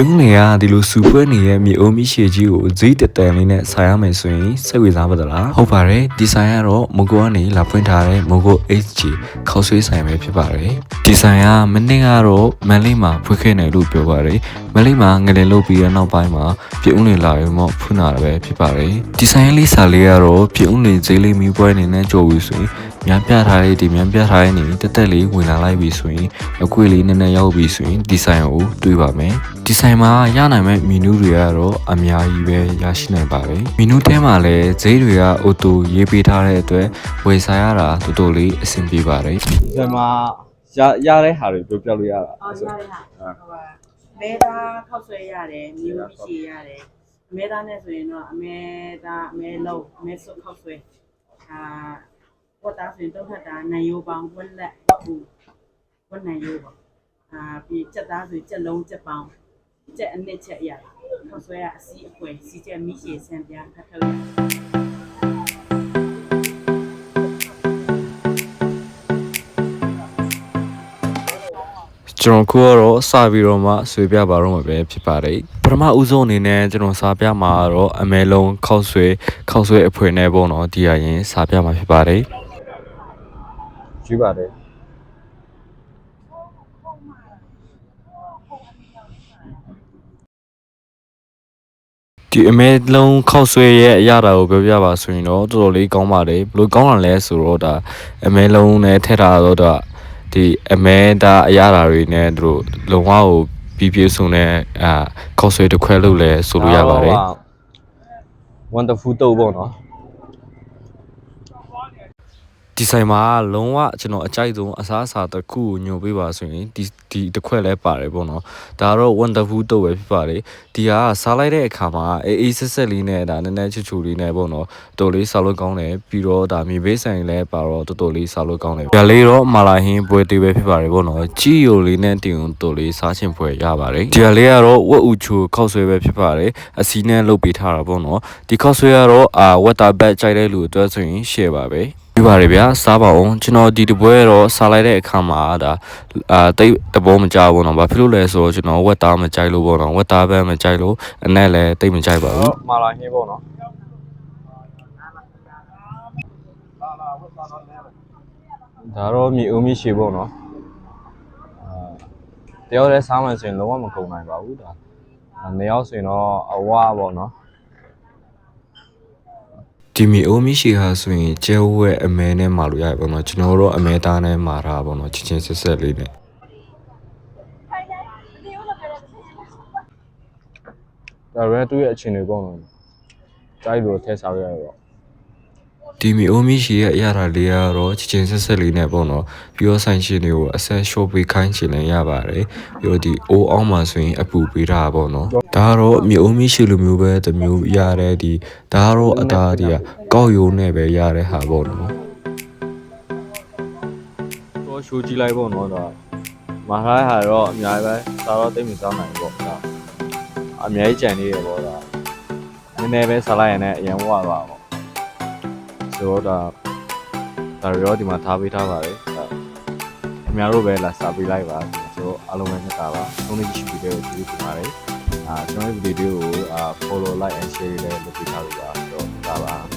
ပြုံးနေရဒီလိုစူပွဲနေတဲ့မြေအိုးမိရှေကြီးကိုဈေးတက်တန်လေးနဲ့ဆိုင်ရမယ်ဆိုရင်စိတ်ဝင်စားပါသလားဟုတ်ပါတယ်ဒီဆိုင်ကတော့မကိုကနေလာဖွင့်ထားတဲ့မကို HG ခောက်ဆွေးဆိုင်ပဲဖြစ်ပါတယ်ဒီဆိုင်ကမနေ့ကတော့မန်လေးမှာဖွင့်ခဲ့တယ်လို့ပြောပါတယ်မန်လေးမှာငလင်လုတ်ပြီးတဲ့နောက်ပိုင်းမှာပြုံးနေလာရင်တော့ဖွင့်လာတာပဲဖြစ်ပါတယ်ဒီဆိုင်လေးစာလေးကတော့ပြုံးနေဈေးလေးမီးပွဲအနေနဲ့ကြော်ပြီးဆိုရင်များပြထားတဲ့ဒီများပြထားတဲ့နေတက်တက်လေးဝင်လာလိုက်ပြီဆိုရင်အကွေလေးနည်းနည်းရောက်ပြီဆိုရင်ဒီဆိုင်ကိုတွေ့ပါမယ်ဒီဆိုင်မှာရနိုင်မဲ့မီနူးတွေကတော့အများကြီးပဲရရှိနိုင်ပါတယ်မီနူးထဲမှာလည်းဈေးတွေကအိုတိုရေးပေးထားတဲ့အတွက်ဝယ်စားရတာတော်တော်လေးအဆင်ပြေပါတယ်ဒီမှာရရတဲ့ဟာတွေပြောပြလို့ရတာအော်ရတယ်ဟာဟိုပါမဲသားခောက်ဆွဲရတယ်မျိုးမရှိရတယ်အမဲသားနဲ့ဆိုရင်တော့အမဲသားအမဲလုံးအမဲစုပ်ခောက်ဆွဲအာဝတ်သားဆိုရင်တော့ထက်တာနိုင်ရိုးပေါင်းဝက်လက်ဝတ်ဘူးဝတ်နိုင်ရိုးပေါ့အာပြီးချက်သားဆိုရင်ချက်လုံးချက်ပေါင်း ချက်အနစ်ချက်ရတယ်ခောက်ဆွဲကအစီအခွေစီချက်မိရှည်ဆန်ပြားခတ်ထုတ်ရတယ်ကျွန်တော်ခုကတော့စပြီးတော့မှဆွေပြပါတော့မှာပဲဖြစ်ပါတယ်ပထမဦးဆုံးအနေနဲ့ကျွန်တော်စာပြမှာတော့အမဲလုံးခောက်ဆွဲခောက်ဆွဲအဖွေနဲ့ပေါ့နော်ဒီအရင်စာပြမှာဖြစ်ပါတယ်ကျွေးပါတယ် ဒီအမဲလုံးခောက်ဆွဲရဲ့အရာတာကိုပြောပြပါဆိုရင်တော့တော်တော်လေးကောင်းပါတယ်ဘယ်လိုကောင်းတာလဲဆိုတော့ဒါအမဲလုံးနဲ့ထည့်ထားတော့ဒါဒီအမဲဒါအရာတာတွေနဲ့သူတို့လုံဝကိုပြီးပြည့်စုံတဲ့အာခောက်ဆွဲတစ်ခွဲလို့လဲဆိုလို့ရပါတယ် wonderful တော့ပေါ့နော် ဒီဆိုင်မှာလုံးဝကျွန်တော်အကြိုက်ဆုံးအစားအစာတစ်ခုကိုညွှန်ပေးပါဆိုရင်ဒီဒီတစ်ခွက်လဲပါတယ်ပေါ့နော်ဒါကတော့ wonderful တော့ပဲဖြစ်ပါတယ်ဒီကစားလိုက်တဲ့အခါမှာအေးအေးဆက်ဆက်လေးနဲ့ဒါနည်းနည်းချူချူလေးနဲ့ပေါ့နော်တော်တော်လေးစားလို့ကောင်းတယ်ပြီးတော့ဒါမြေဘေးဆိုင်လဲပါတော့တော်တော်လေးစားလို့ကောင်းတယ်ဒါလေးတော့မာလာဟင်းပွဲတေးပဲဖြစ်ပါတယ်ပေါ့နော်ကြီယိုလေးနဲ့တင်ုံတော်တော်လေးစားချင်ဖွယ်ရပါတယ်ဒီကလေးကတော့ဝက်ဥချိုခောက်ဆွဲပဲဖြစ်ပါတယ်အစီနဲ့လုတ်ပေးထားတာပေါ့နော်ဒီခောက်ဆွဲကတော့အာဝက်တာဘက်ကြိုက်တဲ့လူအတွက်ဆိုရင် share ပါပဲ ပြပါတယ်ဗျာစားပါအောင်ကျွန်တော်ဒီတပွဲတော့စားလိုက်တဲ့အခါမှာဒါအာတိတ်တဘောမကြဘူးနော်ဘာဖြစ်လို့လဲဆိုတော့ကျွန်တော်ဝက်သားမကြိုက်လို့ပေါ့နော်ဝက်သားပဲမကြိုက်လို့အနဲ့လည်းတိတ်မကြိုက်ပါဘူးမာလာဟင်းပေါ့နော်ဒါတော့မြေဦးမရှိပေါ့နော်အာတယောက်တည်းစားမှဆိုရင်လုံးဝမကုန်နိုင်ပါဘူးဒါနှစ်ယောက်ဆိုရင်တော့အဝါပေါ့နော် ဒီမီအိုမီရှိဟာဆိုရင်ကျဲဝဲအမဲနဲ့မာလို့ရတယ်ပေါ့နော်ကျွန်တော်တို့အမဲသားနဲ့မာတာပေါ့နော်ချင်းချင်းဆက်ဆက်လေးနဲ့ဒါရဲသူ့ရဲ့အချင်းတွေပေါ့နော်တိုက်လို့ထည့်စားရရပေါ့ ဒီမီအိုမီရှိရဲ့အရာဓာတ်လေးကတော့ချင်းချင်းဆက်ဆက်လေးနဲ့ပေါ့နော်ပြီးတော့ဆိုင်ရှင်တွေကိုအဆက် short ပေးခိုင်းချင်လည်းရပါတယ်ပြီးတော့ဒီအိုးအောင်မှာဆိုရင်အပူပေးတာပေါ့နော်ဒါကတော့မီအိုမီရှိလိုမျိုးပဲတစ်မျိုးရတဲ့ဒီဒါကတော့အသားဒီကကောက်ရိုးနဲ့ပဲရတဲ့ဟာပေါ့နော်တော့ရှိုးကြည့်လိုက်ပေါ့နော်ဒါမာထားတဲ့ဟာတော့အများကြီးပဲစားတော့တိတ်မစားနိုင်ဘူးပေါ့ဒါအများကြီးကြံနေရပေါ့ဒါနည်းနည်းပဲစားလိုက်ရင်လည်းအရင်ဝသွားပေါ့ ဆိုတော့ဒါဒါရောဒီမှာထားပေးထားပါတယ်ဒါအများတို့ပဲလာစားပေးလိုက်ပါဆိုတော့အားလုံးပဲမြတ်တာပါသုံးနေရှိပြီးတဲ့ဗီဒီယိုပြင်ပါတယ်အာကျွန်တော်ရဲ့ဗီဒီယိုကိုအာ follow like and share လေးလုပ်ပေးထားလို့ပါဆိုတော့ဒါပါ